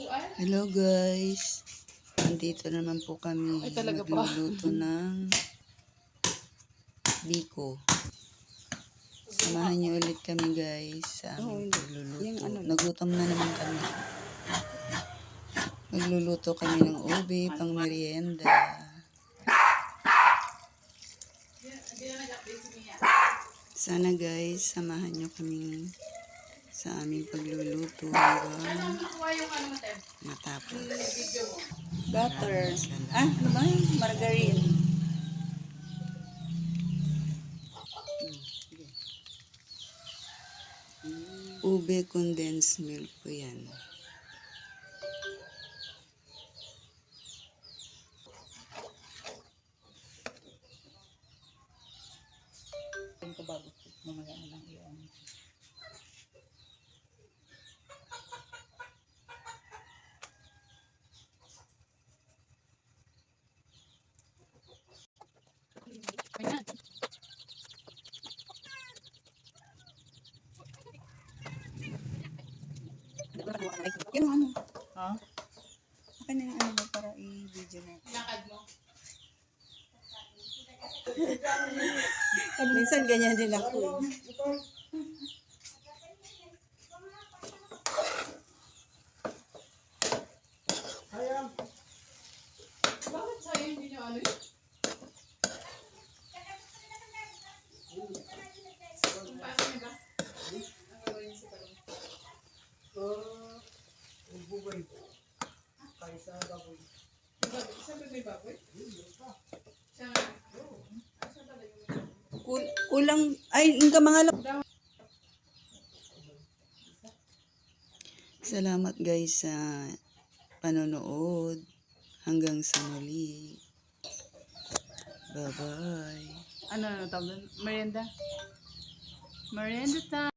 Hello guys. Nandito naman po kami. Ay, talaga ba? Magluluto ng biko. Samahan niyo ulit kami guys sa aming pagluluto. Nagutom na naman kami. Magluluto kami ng ube pang merienda. Sana guys, samahan niyo kami sa aming pagluluto hanggang yung matapos. Butter. Ah, ano ba yun? Margarine. Ube condensed milk po yan. Ko bago mamaya na lang yun. Yung ano? Ha? Akin na yung ano ba para i-video na. Lakad mo. Minsan ganyan din ako. eh. Baboy? May baboy? Siya nga. Ah, siya pala yung may baboy. Kul- kulang, ay, yung mga lap- Salamat guys sa panonood. Hanggang sa muli. Bye-bye. Ano, ano tawag doon? Merienda? Merienda time!